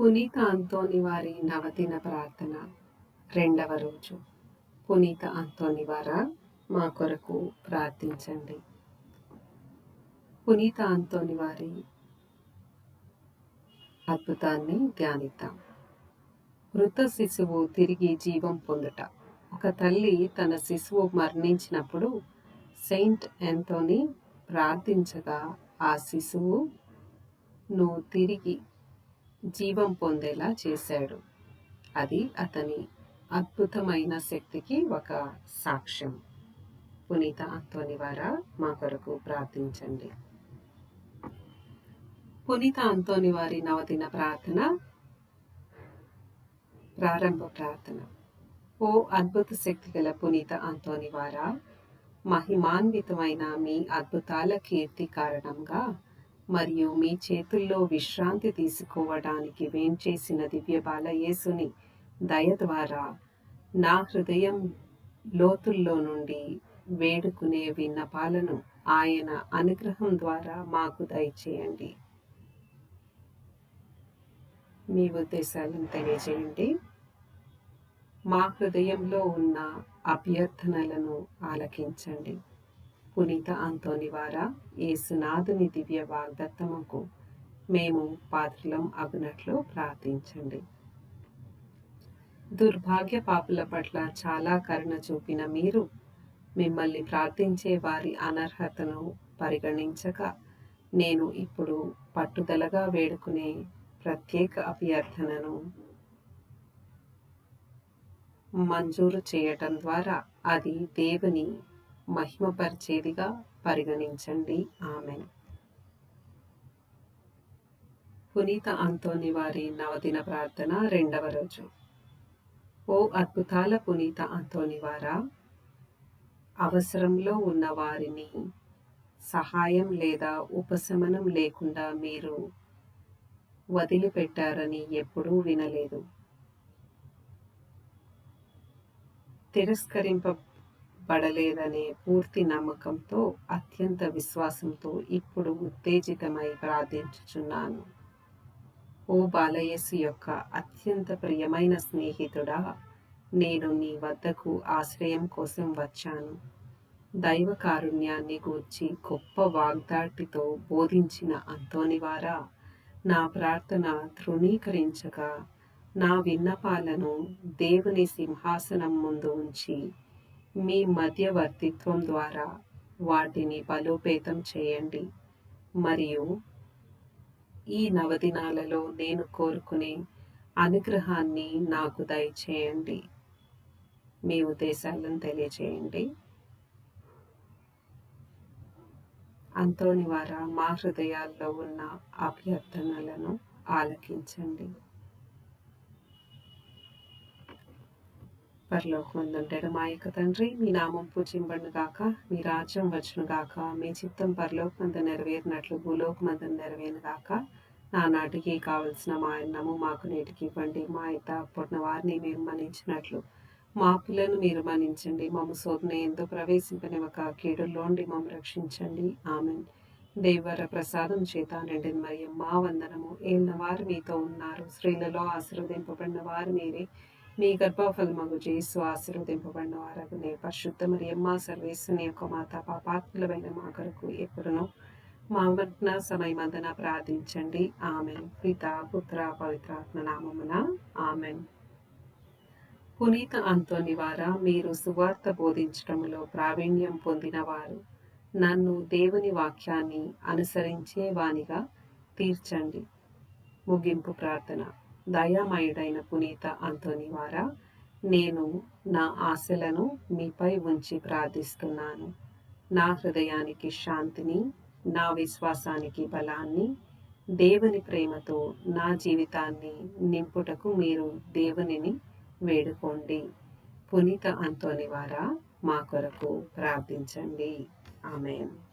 పునీత అంతోని వారి నవదిన ప్రార్థన. రెండవ రోజు. పునీత అంతోని వారా మా కొరకు ప్రార్థించండి. పునీత అంతోని వారి అద్భుతాన్ని ధ్యానిద్దాం. మృత శిశువు తిరిగి జీవం పొందుట. ఒక తల్లి తన శిశువు మరణించినప్పుడు సెయింట్ ఎంతోని ప్రార్థించగా ఆ శిశువు తిరిగి జీవం పొందేలా చేశాడు. అది అతని అద్భుతమైన శక్తికి ఒక సాక్ష్యం. పునీత అంతోని వారా మా కొరకు ప్రార్థించండి. పునీత అంతోని వారి నవదిన ప్రార్థన ప్రారంభ ప్రార్థన. ఓ అద్భుత శక్తి గల పునీత అంతోని వారా మహిమాన్వితమైన మీ అద్భుతాల కీర్తి కారణంగా మరియు మీ చేతుల్లో విశ్రాంతి తీసుకోవడానికి వేంచేసిన దివ్య బాలయేసుని దయ ద్వారా నా హృదయం లోతుల్లో నుండి వేడుకునే విన్నపాలను ఆయన అనుగ్రహం ద్వారా మాకు దయచేయండి. మీ ఉద్దేశాలను తెలియజేయండి. మా హృదయంలో ఉన్న అభ్యర్థనలను ఆలకించండి. పునీత అంతోని వారా ఏసునాథుని దివ్య వాగ్దత్తముకు మేము పాత్రలం అగునట్లు ప్రార్థించండి. దుర్భాగ్య పాపుల పట్ల చాలా కరుణ చూపిన మీరు మిమ్మల్ని ప్రార్థించే వారి అనర్హతను పరిగణించక నేను ఇప్పుడు పట్టుదలగా వేడుకునే ప్రత్యేక అభ్యర్థనను మంజూరు చేయటం ద్వారా అది దేవుని మహిమపరిచేదిగా పరిగణించండి. ఆమె పునీత అంతోని వారి నవదిన ప్రార్థన రెండవ రోజు. ఓ అద్భుతాల పునీత అంతోని వారా అవసరంలో ఉన్న వారిని సహాయం లేదా ఉపశమనం లేకుండా మీరు వదిలిపెట్టారని ఎప్పుడూ వినలేదు. తిరస్కరింప పడలేదనే పూర్తి నమ్మకంతో అత్యంత విశ్వాసంతో ఇప్పుడు ఉత్తేజితమై ప్రార్థించుచున్నాను. ఓ బాలయస్సు యొక్క అత్యంత ప్రియమైన స్నేహితుడా నేను నీ వద్దకు ఆశ్రయం కోసం వచ్చాను. దైవ కారుణ్యాన్ని గూర్చి గొప్ప వాగ్దాటితో బోధించిన అంతోనివారా నా ప్రార్థన తృణీకరించగా నా విన్నపాలను దేవుని సింహాసనం ముందు ఉంచి మీ మధ్యవర్తిత్వం ద్వారా వాటిని బలోపేతం చేయండి. మరియు ఈ నవదినాలలో నేను కోరుకునే అనుగ్రహాన్ని నాకు దయచేయండి. మీ ఉద్దేశాలను తెలియచేయండి అంతోని వారా మా హృదయాల్లో ఉన్న అభ్యర్థనలను ఆలకించండి. పరలోకమందుంటాడు మా యొక్క తండ్రి మీ నామం పూజింపడును గాక మీ రాజ్యం వచ్చును గాక మీ చిత్తం పరలోకమందు నెరవేరినట్లు భూలోకమందు నెరవేరును గాక. నానాటికి కావలసిన మా అన్నము మాకు నేటికి ఇవ్వండి. మా ఇత పుట్టిన వారిని మీరు మన్నించినట్లు. మా పిల్లను మీరు మన్నించండి. మమ్మ శోధన ఎంతో ప్రవేశింపనివ్వక కీడుల్లోండి మమ్మ రక్షించండి. ఆమె దేవర ప్రసాదం చేత నిండిన మరియు మా వందనము. ఏళ్ళ వారు మీతో ఉన్నారు. స్త్రీలలో ఆశీర్వదింపబడిన వారు మీరే. మీ గర్భఫలమగు చేసు ఆశీర్వదింపబడిన వారగునే పరిశుద్ధ మరి అమ్మ సర్వేశ్వని యొక్క మాత పాపాత్ములమైన మా కొరకు ఎప్పుడును మా మగ్న సమయమందన ప్రార్థించండి. ఆమెన్. పిత పుత్ర పవిత్రాత్మ నామమున ఆమెన్. పునీత అంతోని వారా మీరు సువార్త బోధించడంలో ప్రావీణ్యం పొందినవారు నన్ను దేవుని వాక్యాన్ని అనుసరించే వానిగా తీర్చండి. ముగింపు ప్రార్థన. దయామయుడైన పునీత అంతోని వారా నేను నా ఆశలను మీపై ఉంచి ప్రార్థిస్తున్నాను. నా హృదయానికి శాంతిని నా విశ్వాసానికి బలాన్ని దేవుని ప్రేమతో నా జీవితాన్ని నింపుటకు మీరు దేవునిని వేడుకోండి. పునీత అంతోని వారా మా కొరకు ప్రార్థించండి. ఆమెన్.